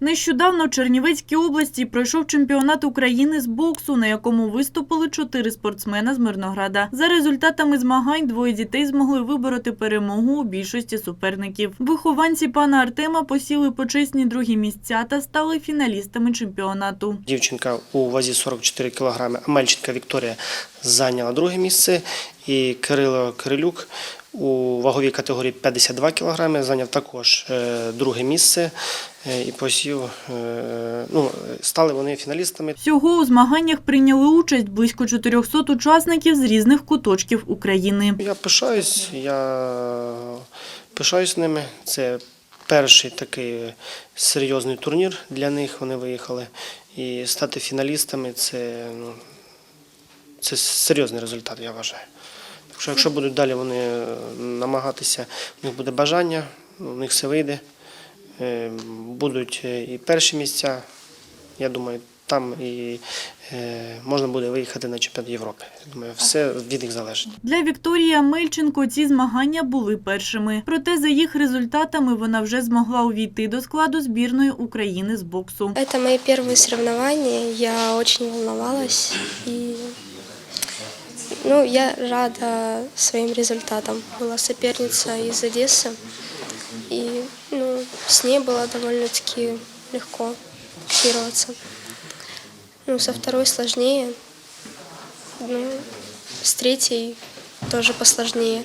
Нещодавно в Чернівецькій області пройшов чемпіонат України з боксу, на якому виступили чотири спортсмена з Мирнограда. За результатами змагань двоє дітей змогли вибороти перемогу у більшості суперників. Вихованці пана Артема посіли почесні другі місця та стали фіналістами чемпіонату. Дівчинка у вазі 44 кг, Амельченка Вікторія зайняла друге місце. І Кирило Кирилюк у ваговій категорії 52 кг зайняв також е, друге місце е, і посів. е, Ну, стали вони фіналістами. Всього у змаганнях прийняли участь близько 400 учасників з різних куточків України. Я пишаюсь, я пишаюсь ними. Це перший такий серйозний турнір для них. Вони виїхали. І стати фіналістами це, ну, це серйозний результат, я вважаю. Що, якщо будуть далі вони е, намагатися, у них буде бажання, у них все вийде. Е, Будуть е, і перші місця, я думаю, там і можна буде виїхати на чемпіонат Європи. Я думаю, все від них залежить. Для Вікторії Амельченко ці змагання були першими. Проте за їх результатами вона вже змогла увійти до складу збірної України з боксу. Это мои первые соревнования. Я очень волновалась. И ну, я рада своим результатам. Была соперница из Одессы. И ну, с ней было довольно-таки легко боксироваться. Ну, со второй сложнее. Ну, с третьей тоже посложнее.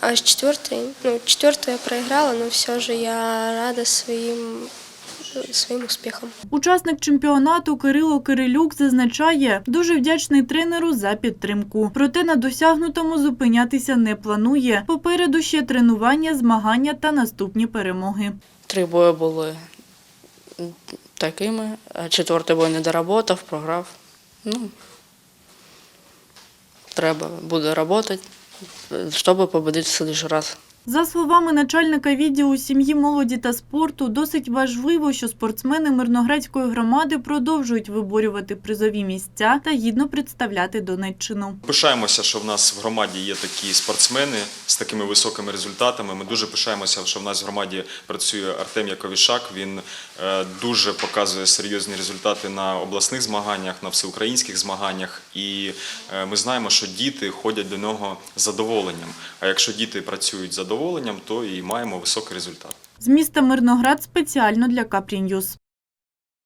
А с четвертой, ну, четвертую я проиграла, но все же я рада своим, своим успехам. Учасник чемпіонату Кирило Кирилюк зазначає, дуже вдячний тренеру за підтримку. Проте на досягнутому зупинятися не планує. Попереду ще тренування, змагання та наступні перемоги. Три бої були такими, а четвертий бой не доработав, програв. Ну, треба буде працювати, щоб победити в следующий раз. За словами начальника відділу сім'ї, молоді та спорту, досить важливо, що спортсмени Мирноградської громади продовжують виборювати призові місця та гідно представляти Донеччину. Пишаємося, що в нас в громаді є такі спортсмени з такими високими результатами. Ми дуже пишаємося, що в нас в громаді працює Артем Яковішак. Він е, дуже показує серйозні результати на обласних змаганнях, на всеукраїнських змаганнях. І е, ми знаємо, що діти ходять до нього з задоволенням. А якщо діти працюють з задоволенням, то і маємо високий результат. З міста Мирноград спеціально для Капрі Ньюс.